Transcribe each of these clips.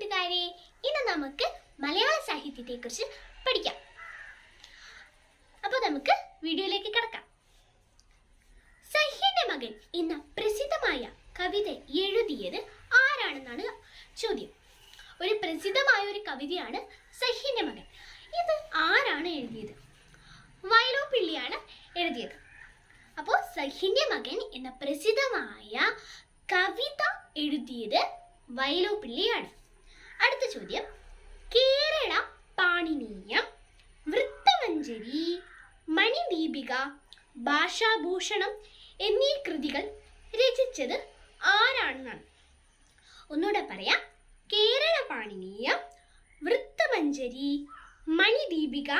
കൂട്ടുകാരെ ഇന്ന് നമുക്ക് മലയാള സാഹിത്യത്തെക്കുറിച്ച് പഠിക്കാം. അപ്പോൾ നമുക്ക് വീഡിയോയിലേക്ക് കിടക്കാം. സഹ്യന്റെ മകൻ എന്ന പ്രസിദ്ധമായ കവിത എഴുതിയത് ആരാണെന്നാണ് ചോദ്യം. ഒരു പ്രസിദ്ധമായ ഒരു കവിതയാണ് സഹ്യന്റെ മകൻ. ഇത് ആരാണ് എഴുതിയത്? വയലോപ്പിള്ളിയാണ് എഴുതിയത്. അപ്പോൾ സഹ്യന്റെ മകൻ എന്ന പ്രസിദ്ധമായ കവിത എഴുതിയത് വയലോപ്പിള്ളിയാണ് അടുത്ത ചോദ്യം. കേരള പാണിനീയം വൃത്തമഞ്ജരി മണിദീപിക ഭാഷാഭൂഷണം എന്നീ കൃതികൾ രചിച്ചത് ആരാണെന്നാണ്? ഒന്നുകൂടെ പറയാം. കേരള പാണിനീയം വൃത്തമഞ്ജരി മണിദീപിക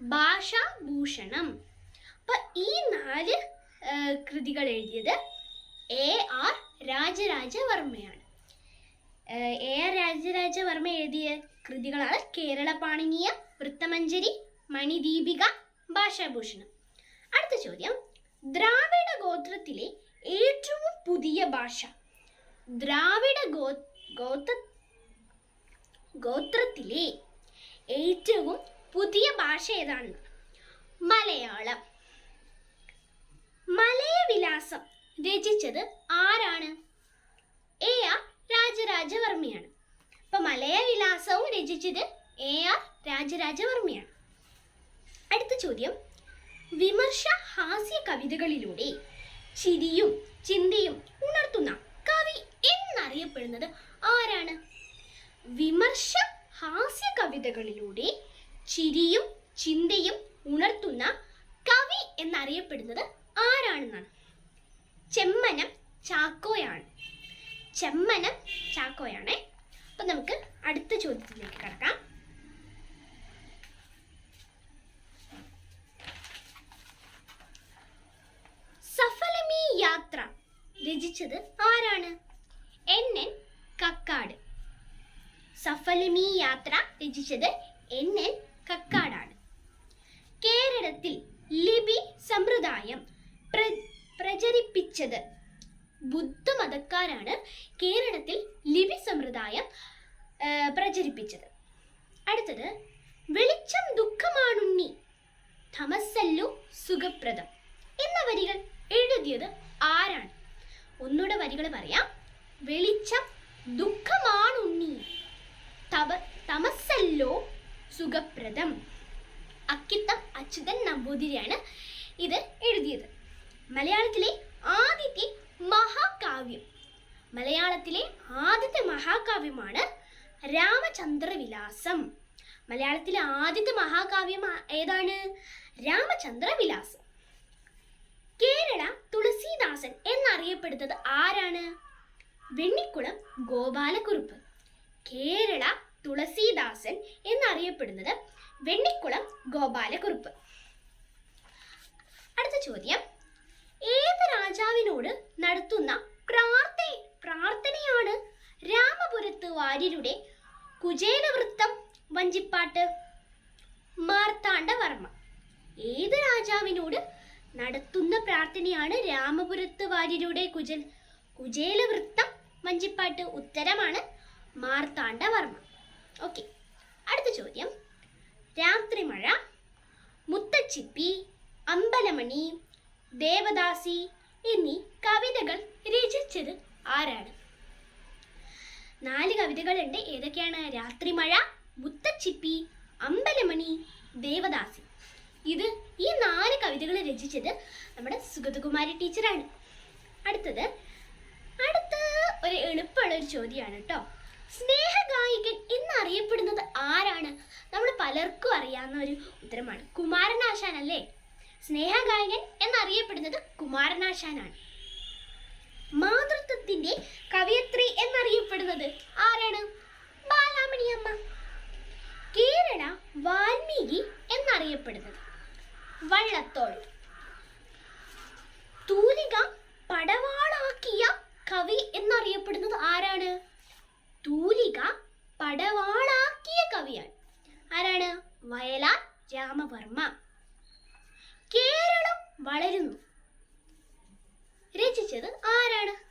ഭാഷാഭൂഷണം. അപ്പൊ ഈ നാല് കൃതികൾ എഴുതിയത് എ ആർ രാജരാജവർമ്മയാണ്. എ ആർ രാജരാജവർമ്മ എഴുതിയ കൃതികളാണ് കേരള പാണിനീയ വൃത്തമഞ്ജരി മണിദീപിക ഭാഷാഭൂഷണം. അടുത്ത ചോദ്യം. ദ്രാവിഡ ഗോത്രത്തിലെ ഏറ്റവും പുതിയ ഭാഷ. ദ്രാവിഡ ഗോ ഗോത്ര ഗോത്രത്തിലെ ഏറ്റവും പുതിയ ഭാഷ ഏതാണ്? മലയാളം. മലയവിലാസം രചിച്ചത് ആരാണ് എ ആർ രാജരാജവർമ്മയാണ് അപ്പൊ മലയവിലാസവും രചിച്ചത് എ ആർ രാജരാജവർമ്മയാണ്. അടുത്ത ചോദ്യം. വിമർശ ഹാസ്യ കവിതകളിലൂടെ ചിരിയും ചിന്തയും ഉണർത്തുന്ന കവി എന്നറിയപ്പെടുന്നത് ആരാണ്? വിമർശ ഹാസ്യ കവിതകളിലൂടെ ചിരിയും ചിന്തയും ഉണർത്തുന്ന കവി എന്നറിയപ്പെടുന്നത് ആരാണെന്നാണ്? ചെമ്മനം ചാക്കോയാണ്. ചെമ്മനം ചാക്കോയാണ്. അപ്പൊ നമുക്ക് അടുത്ത ചോദ്യത്തിലേക്ക് കടക്കാം. സഫലമീ യാത്ര രചിച്ചത് ആരാണ്? N N Kakkad. സഫലമീ യാത്ര രചിച്ചത് എൻ എൻ കക്കാടാണ്. കേരളത്തിൽ ലിപി സമ്പ്രദായം പ്ര- പ്രചരിപ്പിച്ചത് ബുദ്ധമതക്കാരാണ്. കേരളത്തിൽ ലിപി സമ്പ്രദായം പ്രചരിപ്പിച്ചത്. അടുത്തത് വെളിച്ചം ദുഃഖമാണുണ്ണി തമസല്ലു സുഖപ്രദം എന്ന വരികൾ എഴുതിയത് ആരാണ്? ഒന്നുകൂടെ വരികൾ പറയാം. വെളിച്ചം ദുഃഖമാണുണ്ണി തവ തമസല്ലോ സുഖപ്രദം. അക്കിത്തം അച്യുതൻ നമ്പൂതിരിയാണ് ഇത് എഴുതിയത്. മലയാളത്തിലെ ആദ്യത്തെ മഹാകാവ്യം. മലയാളത്തിലെ ആദ്യത്തെ മഹാകാവ്യമാണ് രാമചന്ദ്രവിലാസം. മലയാളത്തിലെ ആദ്യത്തെ മഹാകാവ്യം ഏതാണ്? രാമചന്ദ്രവിലാസം. കേരള തുളസീദാസൻ എന്നറിയപ്പെടുന്നത് ആരാണ്? വെണ്ണിക്കുളം ഗോപാലക്കുറുപ്പ്. കേരള തുളസീദാസൻ എന്നറിയപ്പെടുന്നത് വെണ്ണിക്കുളം ഗോപാലക്കുറുപ്പ്. അടുത്ത ചോദ്യം. ഏത് രാജാവിനോട് നടത്തുന്ന പ്രാർത്ഥ പ്രാർത്ഥനയാണ് രാമപുരത്ത് വാര്യരുടെ കുചേലവൃത്തം വഞ്ചിപ്പാട്ട് മാർത്താണ്ഡവർമ്മ. ഏത് രാജാവിനോട് നടത്തുന്ന പ്രാർത്ഥനയാണ് രാമപുരത്ത് വാര്യരുടെ കുജൽ കുചേലവൃത്തം വഞ്ചിപ്പാട്ട് ഉത്തരമാണ് മാർത്താണ്ഡവർമ്മ. ഓക്കെ അടുത്ത ചോദ്യം. രാത്രിമഴ മുത്തച്ചിപ്പി അമ്പലമണി ദേവദാസി എന്നീ കവിതകൾ രചിച്ചത് ആരാണ്? നാല് കവിതകളുണ്ട്. ഏതൊക്കെയാണ്? രാത്രിമഴ മുത്തച്ചിപ്പി അമ്പലമണി ദേവദാസി. ഇത് ഈ നാല് കവിതകൾ രചിച്ചത് നമ്മുടെ സുഗതകുമാരി ടീച്ചറാണ്. അടുത്തത് അടുത്ത ഒരു എളുപ്പമുള്ള ഒരു ചോദ്യമാണ് കേട്ടോ സ്നേഹഗായികൻ എന്നറിയപ്പെടുന്നത് ആരാണ്? നമ്മൾ പലർക്കും അറിയാവുന്ന ഒരു ഉത്തരമാണ് കുമാരനാശാൻ അല്ലേ സ്നേഹഗായകൻ എന്നറിയപ്പെടുന്നത് കുമാരനാശാനാണ്. മാതൃത്വത്തിന്റെ കവയത്രി എന്നറിയപ്പെടുന്നത്. ആരാണ്? ബാലാമണി അമ്മ. കേരള വാൽമീകി എന്നറിയപ്പെടുന്നത്. വള്ളത്തോൾ. തൂലിക പടവാളാക്കിയ കവി എന്നറിയപ്പെടുന്നത് ആരാണ്? തൂലിക പടവാളാക്കിയ കവിയാണ്. ആരാണ്? വയലാർ രാമവർമ്മ. കേരളം വളരുന്നു. രചിച്ചത് ആരാണ്?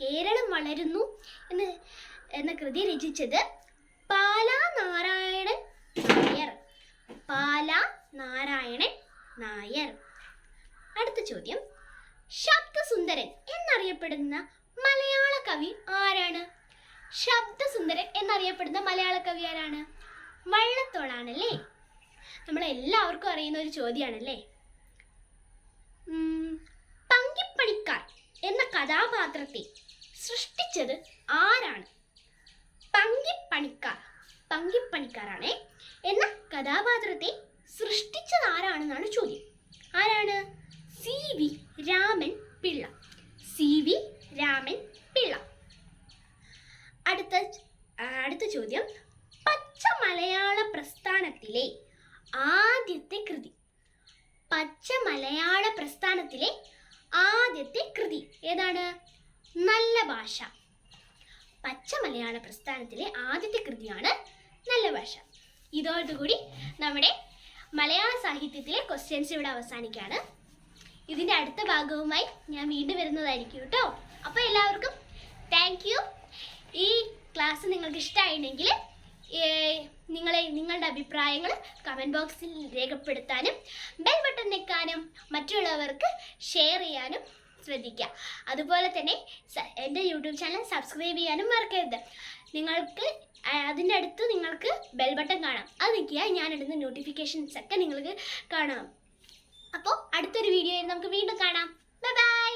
കേരളം വളരുന്നു എന്ന് എന്ന കൃതി രചിച്ചത് പാല നാരായണൻ നായർ. പാല നാരായണൻ നായർ. അടുത്ത ചോദ്യം. ശബ്ദസുന്ദരൻ എന്നറിയപ്പെടുന്ന മലയാള കവി ആരാണ്? ശബ്ദസുന്ദരൻ എന്നറിയപ്പെടുന്ന മലയാള കവി ആരാണ്? വള്ളത്തോളാണല്ലേ? നമ്മളെല്ലാവർക്കും അറിയുന്ന ഒരു ചോദ്യമാണല്ലേ പങ്കിപ്പണിക്കാർ എന്ന കഥാപാത്രത്തെ സൃഷ്ടിച്ചത് ആരാണ്? പങ്കിപ്പണിക്കാർ പങ്കിപ്പണിക്കാരാണ്. എന്ന കഥാപാത്രത്തെ സൃഷ്ടിച്ചത് ആരാണെന്നാണ് ചോദ്യം. ആരാണ്? C V Raman Pillai. C V Raman Pillai. അടുത്ത അടുത്ത ചോദ്യം. പച്ച മലയാള പ്രസ്ഥാനത്തിലെ ആദ്യത്തെ കൃതി. പച്ച മലയാള പ്രസ്ഥാനത്തിലെ ആദ്യത്തെ കൃതി ഏതാണ്? നല്ല ഭാഷ. പച്ച മലയാള പ്രസ്ഥാനത്തിലെ ആദ്യത്തെ കൃതിയാണ് നല്ല ഭാഷ. ഇതോടുകൂടി നമ്മുടെ മലയാള സാഹിത്യത്തിലെ ക്വസ്റ്റ്യൻസ് ഇവിടെ അവസാനിക്കുകയാണ്. ഇതിന്റെ അടുത്ത ഭാഗവുമായി ഞാൻ വീണ്ടും വരുന്നതായിരിക്കും കേട്ടോ. അപ്പോൾ എല്ലാവർക്കും താങ്ക് യു ഈ ക്ലാസ് നിങ്ങൾക്ക് ഇഷ്ടമായിട്ടുണ്ടെങ്കിൽ നിങ്ങളെ നിങ്ങളുടെ അഭിപ്രായങ്ങൾ കമന്റ് ബോക്സിൽ രേഖപ്പെടുത്താനും ബെൽ ബട്ടൺ നിൽക്കാനും മറ്റുള്ളവർക്ക് ഷെയർ ചെയ്യാനും ശ്രദ്ധിക്കുക. അതുപോലെ തന്നെ എന്റെ യൂട്യൂബ് ചാനൽ സബ്സ്ക്രൈബ് ചെയ്യാനും മറക്കരുത്. നിങ്ങൾക്ക് അതിന്റെ അടുത്ത് നിങ്ങൾക്ക് ബെൽ ബട്ടൺ കാണാം. അത് നിൽക്കുക ഞാനിടുന്ന നോട്ടിഫിക്കേഷൻസ് ഒക്കെ നിങ്ങൾക്ക് കാണാം. അപ്പോൾ അടുത്തൊരു വീഡിയോയിൽ നമുക്ക് വീണ്ടും കാണാം. Bye bye